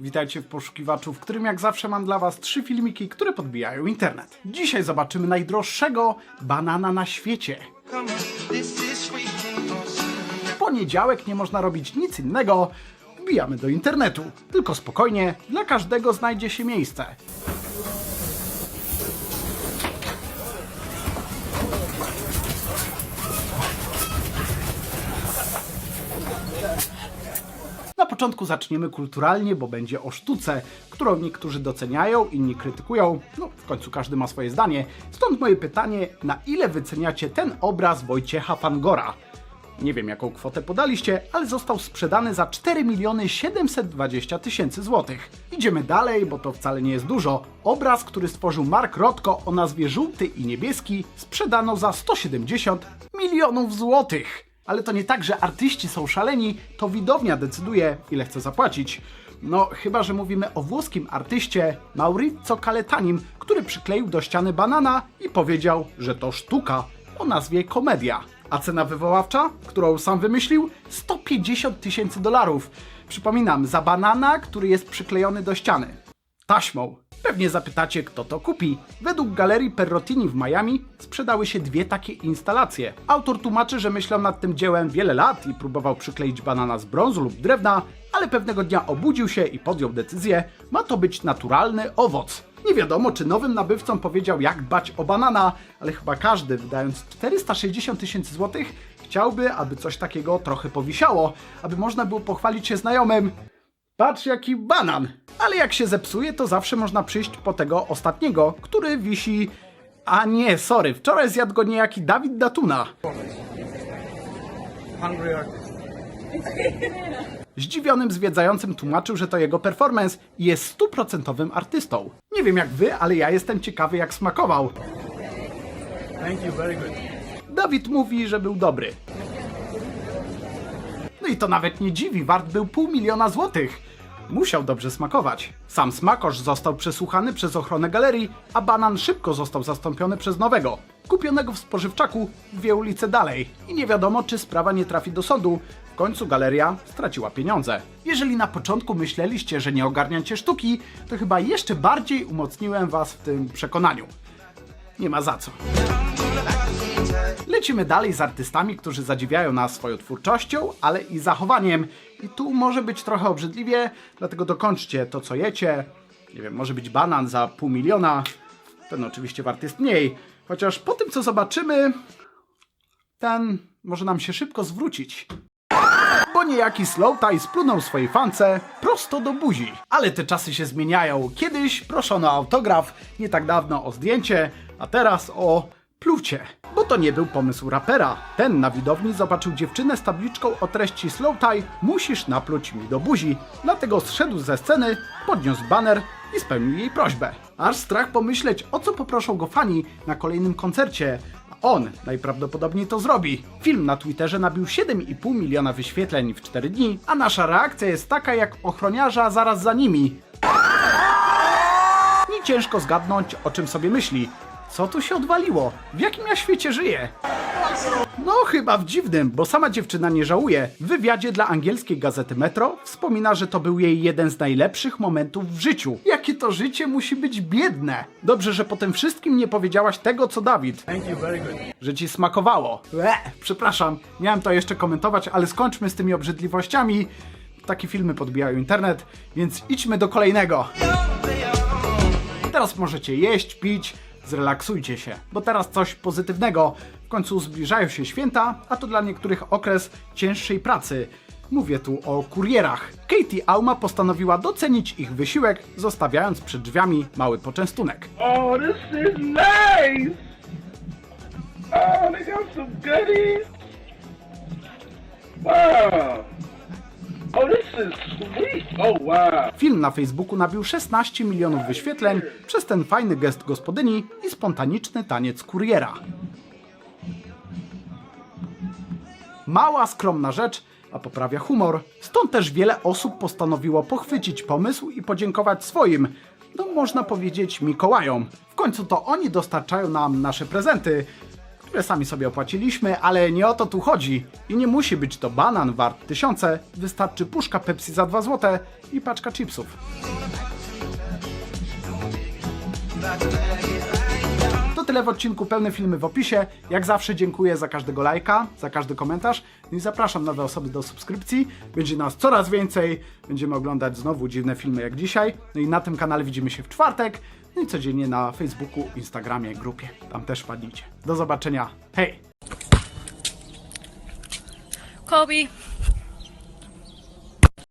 Witajcie w poszukiwaczu, w którym jak zawsze mam dla Was trzy filmiki, które podbijają internet. Dzisiaj zobaczymy najdroższego banana na świecie. W poniedziałek nie można robić nic innego, wbijamy do internetu. Tylko spokojnie, dla każdego znajdzie się miejsce. Początku zaczniemy kulturalnie, bo będzie o sztuce, którą niektórzy doceniają, inni krytykują. No, w końcu każdy ma swoje zdanie. Stąd moje pytanie, na ile wyceniacie ten obraz Wojciecha Fangora? Nie wiem jaką kwotę podaliście, ale został sprzedany za 4 miliony 720 tysięcy złotych. Idziemy dalej, bo to wcale nie jest dużo. Obraz, który stworzył Mark Rotko o nazwie Żółty i Niebieski, sprzedano za 170 milionów złotych. Ale to nie tak, że artyści są szaleni, to widownia decyduje, ile chce zapłacić. No, chyba że mówimy o włoskim artyście Maurizio Caletanim, który przykleił do ściany banana i powiedział, że to sztuka o nazwie komedia. A cena wywoławcza, którą sam wymyślił, 150 tysięcy dolarów. Przypominam, za banana, który jest przyklejony do ściany. Taśmą. Pewnie zapytacie, kto to kupi. Według galerii Perrotini w Miami sprzedały się dwie takie instalacje. Autor tłumaczy, że myślał nad tym dziełem wiele lat i próbował przykleić banana z brązu lub drewna, ale pewnego dnia obudził się i podjął decyzję, ma to być naturalny owoc. Nie wiadomo, czy nowym nabywcom powiedział, jak dbać o banana, ale chyba każdy, wydając 460 tysięcy złotych, chciałby, aby coś takiego trochę powisiało, aby można było pochwalić się znajomym. Patrz jaki banan! Ale jak się zepsuje, to zawsze można przyjść po tego ostatniego, który wisi... A nie, sorry, wczoraj zjadł go niejaki Dawid Datuna. Zdziwionym zwiedzającym tłumaczył, że to jego performance i jest stuprocentowym artystą. Nie wiem jak wy, ale ja jestem ciekawy jak smakował. Thank you, very good. Dawid mówi, że był dobry. No i to nawet nie dziwi, wart był pół miliona złotych. Musiał dobrze smakować. Sam smakosz został przesłuchany przez ochronę galerii, a banan szybko został zastąpiony przez nowego, kupionego w spożywczaku dwie ulice dalej. I nie wiadomo, czy sprawa nie trafi do sądu. W końcu galeria straciła pieniądze. Jeżeli na początku myśleliście, że nie ogarniacie sztuki, to chyba jeszcze bardziej umocniłem was w tym przekonaniu. Nie ma za co. Lecimy dalej z artystami, którzy zadziwiają nas swoją twórczością, ale i zachowaniem. I tu może być trochę obrzydliwie, dlatego dokończcie to, co jecie. Nie wiem, może być banan za pół miliona. Ten oczywiście wart jest mniej. Chociaż po tym, co zobaczymy, ten może nam się szybko zwrócić. Bo niejaki Slowtie splunął swojej fance prosto do buzi. Ale te czasy się zmieniają. Kiedyś proszono o autograf, nie tak dawno o zdjęcie, a teraz o plucie. Bo to nie był pomysł rapera. Ten na widowni zobaczył dziewczynę z tabliczką o treści Slowtie musisz napluć mi do buzi. Dlatego zszedł ze sceny, podniósł baner i spełnił jej prośbę. Aż strach pomyśleć, o co poproszą go fani na kolejnym koncercie. On najprawdopodobniej to zrobi. Film na Twitterze nabił 7,5 miliona wyświetleń w 4 dni, a nasza reakcja jest taka jak ochroniarza zaraz za nimi. Nie ciężko zgadnąć, o czym sobie myśli. Co tu się odwaliło? W jakim ja świecie żyję? No, chyba w dziwnym, bo sama dziewczyna nie żałuje. W wywiadzie dla angielskiej gazety Metro wspomina, że to był jej jeden z najlepszych momentów w życiu. Jakie to życie musi być biedne. Dobrze, że po tym wszystkim nie powiedziałaś tego, co Dawid. Thank you, very good. Że ci smakowało. Ue, przepraszam, miałem to jeszcze komentować, ale skończmy z tymi obrzydliwościami. Takie filmy podbijają internet, więc idźmy do kolejnego. Teraz możecie jeść, pić, zrelaksujcie się, bo teraz coś pozytywnego. W końcu zbliżają się święta, a to dla niektórych okres cięższej pracy. Mówię tu o kurierach. Katie Auma postanowiła docenić ich wysiłek, zostawiając przed drzwiami mały poczęstunek. Oh, this is nice. Oh, they got some goodies. Wow. Film na Facebooku nabił 16 milionów wyświetleń przez ten fajny gest gospodyni i spontaniczny taniec kuriera. Mała, skromna rzecz, a poprawia humor. Stąd też wiele osób postanowiło pochwycić pomysł i podziękować swoim, no można powiedzieć Mikołajom. W końcu to oni dostarczają nam nasze prezenty, które sami sobie opłaciliśmy, ale nie o to tu chodzi. I nie musi być to banan wart tysiące, wystarczy puszka Pepsi za 2 złote i paczka chipsów. To tyle w odcinku, pełne filmy w opisie. Jak zawsze dziękuję za każdego lajka, za każdy komentarz No i zapraszam nowe osoby do subskrypcji. Będzie nas coraz więcej, będziemy oglądać znowu dziwne filmy jak dzisiaj. No i na tym kanale widzimy się w czwartek, no i codziennie na Facebooku, Instagramie, grupie. Tam też wpadnijcie. Do zobaczenia. Hej! Kobe.